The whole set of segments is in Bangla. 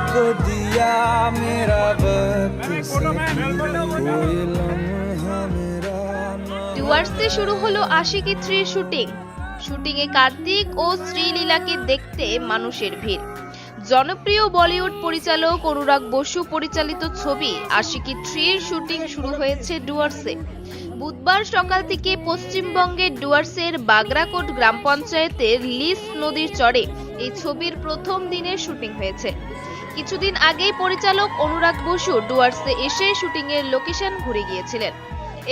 आपको दिया मेरा वक्त ডুয়ার্সে শুরু হলো আশিকি থ্রি শুটিং শুটিং এ কার্তিক ও শ্রীলীলাকে দেখতে মানুষের ভিড়। জনপ্রিয় বলিউড পরিচালক অনুরাগ বসু পরিচালিত ছবি আশিকি থ্রির শুটিং শুরু হয়েছে ডুয়ার্সে। বুধবার সকাল থেকে পশ্চিমবঙ্গের ডুয়ার্সের বাগরাকোট গ্রাম পঞ্চায়েতের লিস নদীর চরে এই ছবির প্রথম দিনের শুটিং হয়েছে। কিছুদিন আগেই পরিচালক অনুরাগ বসু ডুয়ার্সে এসে শুটিংয়ের লোকেশন ঘুরে গিয়েছিলেন।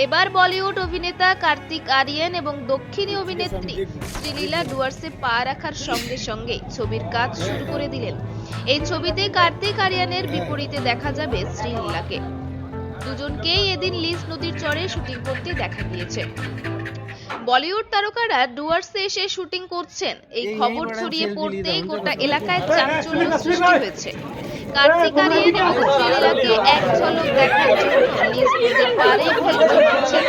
এবার বলিউড অভিনেতা কার্তিক আরিয়ান এবং দক্ষিণী অভিনেত্রী শ্রীলীলা ডুয়ার্সে পা রাখার সঙ্গে সঙ্গে ছবির কাজ শুরু করে দিলেন। এই ছবিতে কার্তিক আরিয়ানের বিপরীতে দেখা যাবে শ্রীলীলাকে। দুজনকেই এদিন লিজ নদীর চরে শুটিং করতে দেখা গিয়েছে। বলিউড তারকারা ডুয়ার্সে এসে শুটিং করছেন এই খবর ছড়িয়ে পড়তেই গোটা এলাকায় চাঞ্চল্য সৃষ্টি হয়েছে কার্তিক আরিয়ান এবং শ্রীলীলাকে এক ঝলক দেখার জন্য লিজ নদীর পাড়ে ভিড় জমাচ্ছেন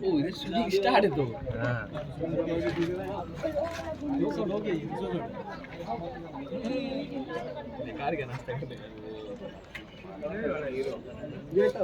ओ इधर शूटिंग स्टार्ट है तो बेकार का नाश्ता करते Gracias.